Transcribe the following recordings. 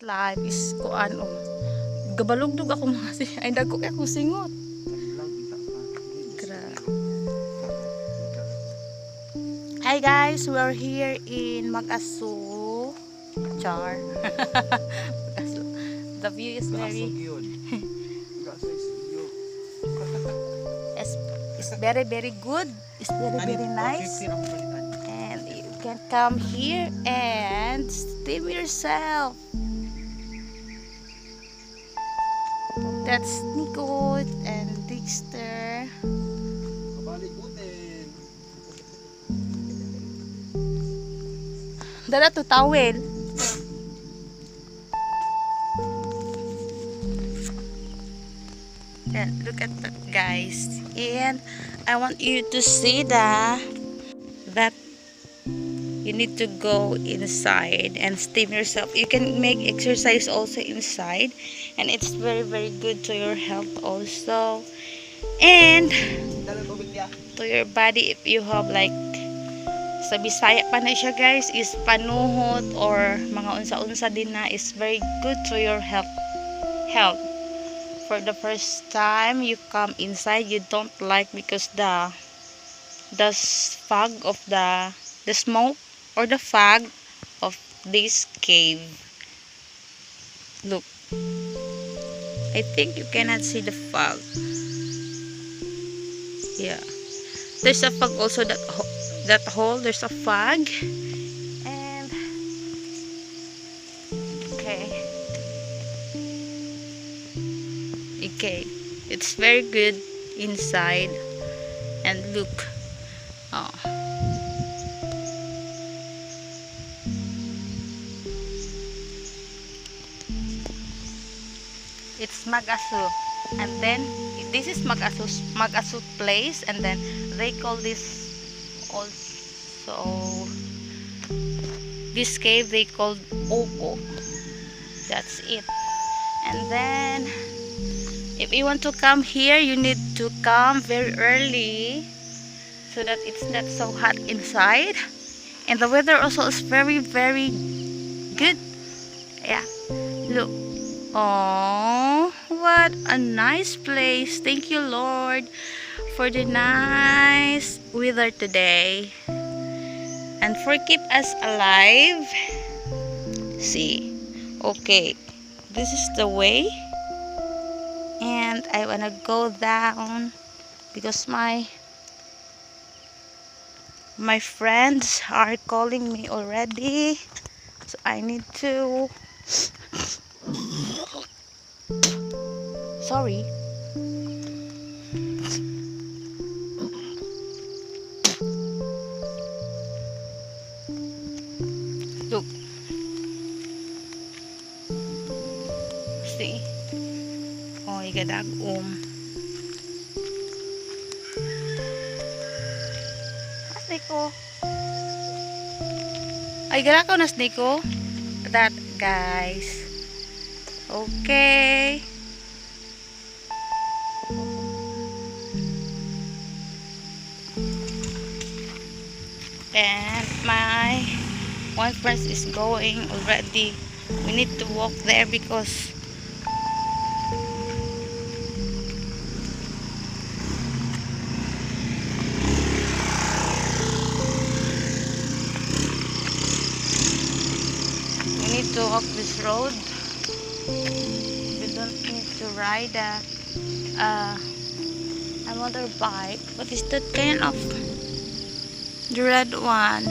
life is kuan o gabalugdog ako mga si ay dagko kay ako singot Gra. Hi guys, we are here in Magasu. Char. Magasu. The view is very is, is very very good. It's very very nice. And you can come here and steam yourself. That's Nico and Dexter. Dala to towel. And look at that guys. And I want you to see the that you need to go inside and steam yourself. You can make exercise also inside and it's very very good to your health also. And to your body if you have like sa Bisaya pa na siya guys is panuhot or mga unsa-unsa din na is very good to your health health. For the first time you come inside you don't like because the the fog of the the smoke or the fog of this cave. Look I think you cannot see the fog. Yeah. There's a fog also that that hole. There's a fog. And okay. Okay. It's very good inside. And look it's Magasu. And then this is Magasu Magasu place and then they call this also this cave they called Oko that's it. And then if you want to come here you need to come very early so that it's not so hot inside. And the weather also is very very good. Yeah look Oh, what a nice place. Thank you, Lord, for the nice weather today. And for keep us alive. See. Okay. This is the way. And I want to go down because my my friends are calling me already. So I need to Sorry. Look. See? Oh, igadag um. Asli ko. Ay, gara ko nas ko. That, guys. Okay. And my one friend is going already. We need to walk there because we need to walk this road. We don't need to ride a uh, a motorbike what is that kind of the red one.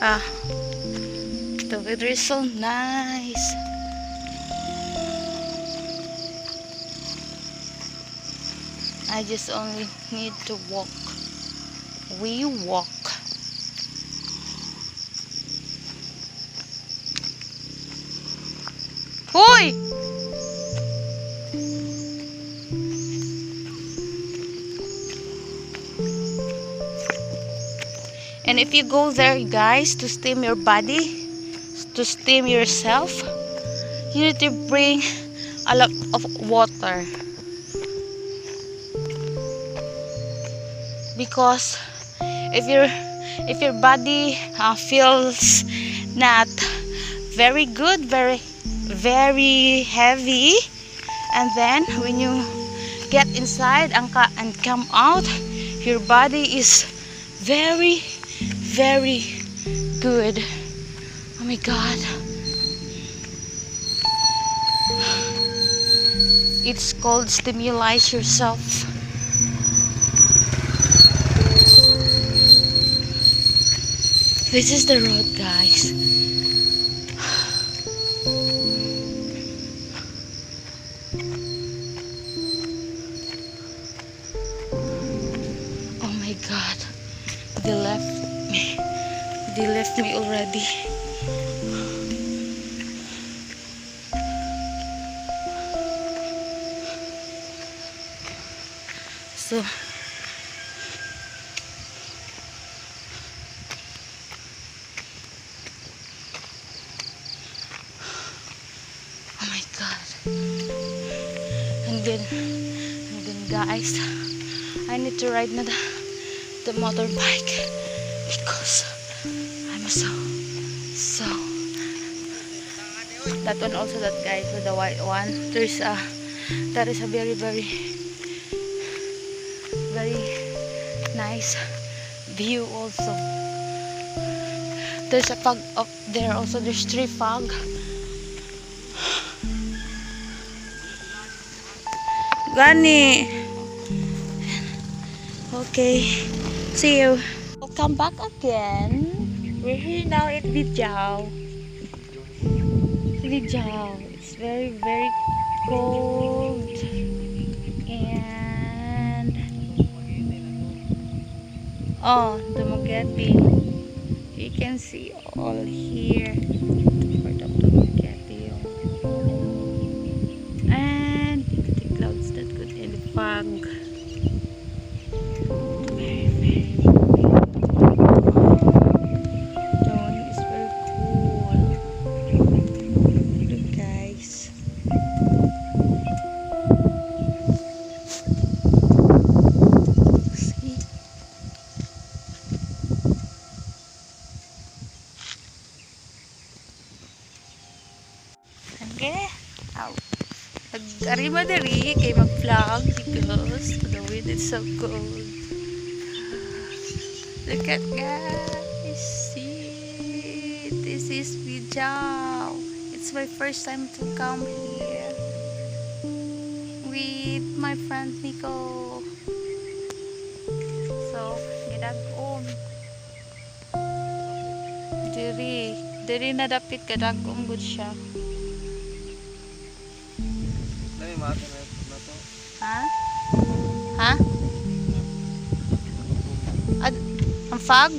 Ah, the weather is so nice. I just only need to walk. We walk. And if you go there, guys, to steam your body, to steam yourself, you need to bring a lot of water. Because if your if your body uh, feels not very good, very, very heavy. And then when you get inside and, and come out, your body is very, very good. Oh my God. It's called stimulate yourself. This is the road, guys. Me already. So Oh my god. And then, and then guys, I need to ride na the, the motorbike because So, so. That one also, that guy, so the white one. There's a, that is a very, very, very nice view also. There's a fog up there also. There's three fog. Gani. Okay. See you. Welcome back again. We're here now at Bijao. Bijao. It's very, very cold. And oh, Dumaguete. You can see all here. Is so cold. Look at guys. See, this is Bijao. It's my first time to come here with my friend Nico. So, gidagom. Diri, diri na dapit kadagom gud siya. Dami mati na na to. Ha? Ha? Fog?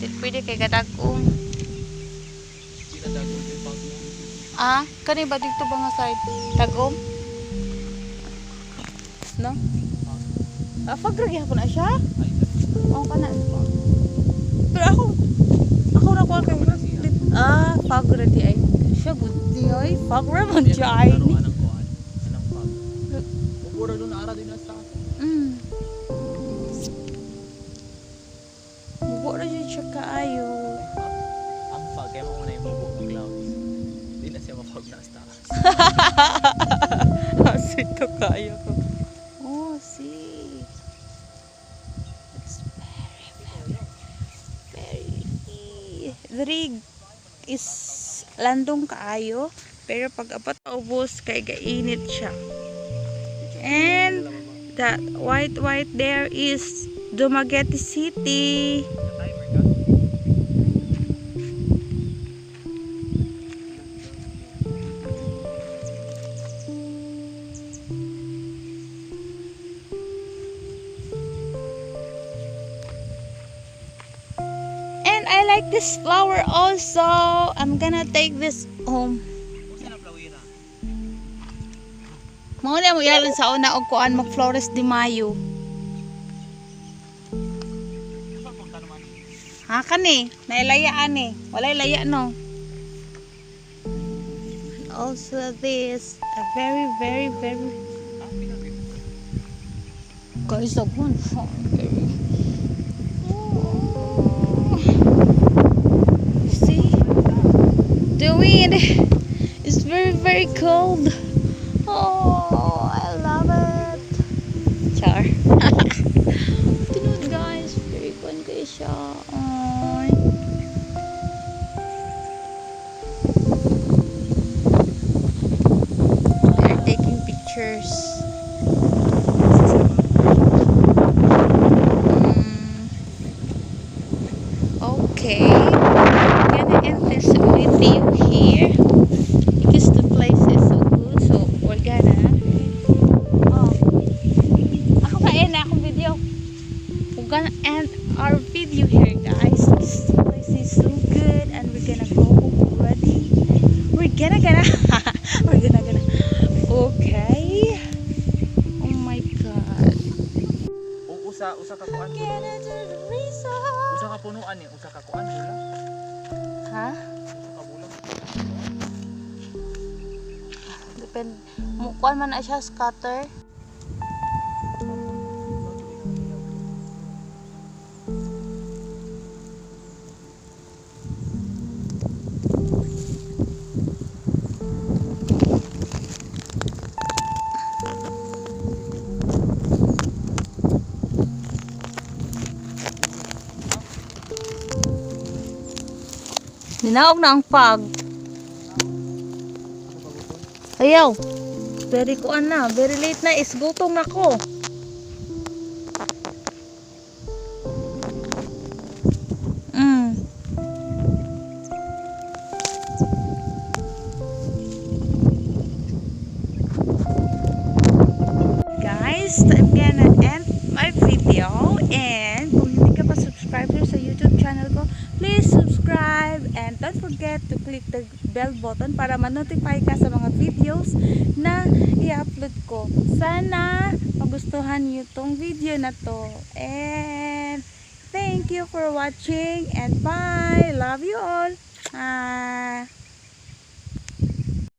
Di pwede kay kadagong. Ah, kani ba dito ba nga side? Tagom? No? Ah, fog ra gyapon na siya? Oo kana. Pero ako ako ra ko kay Ah, fog ra di ay. Siya good di ay. Fog ra man siya ay. Ano anang kuan? Anang pag. Pura doon ara din sa siya kaayo. Ang pag kaya mo na yung mabuk ng clouds. Di na siya mapag na taas. Asito kaayo ko. Oh, see. It's very, very, very... The rig is landong kaayo. Pero pag apat ubos, kay gainit siya. And that white white there is Dumaguete City. This flower also. I'm gonna take this home. Mao na mo yalan sa una og kuan mag Flores de Mayo. Ha kani, nailayaan ni. Walay laya no. Also this a very very very guys the one The wind is very, very cold. Oh, I love it. Char. Tinood guys, very kayo siya. Ay. They're taking pictures. We're gonna gonna. we're gonna gonna. Okay. Oh my God. Usa usa ka kuan. Usa ka punuan eh, usa ka kuan. Ha? Depend. Mukuan man na siya scatter. Ninaog na ang pag. Ayaw. Very kuan na. Very late na. Is gutom na ko. Forget to click the bell button para ma-notify ka sa mga videos na i-upload ko. Sana magustuhan niyo tong video na to. And thank you for watching and bye! Love you all! Ah.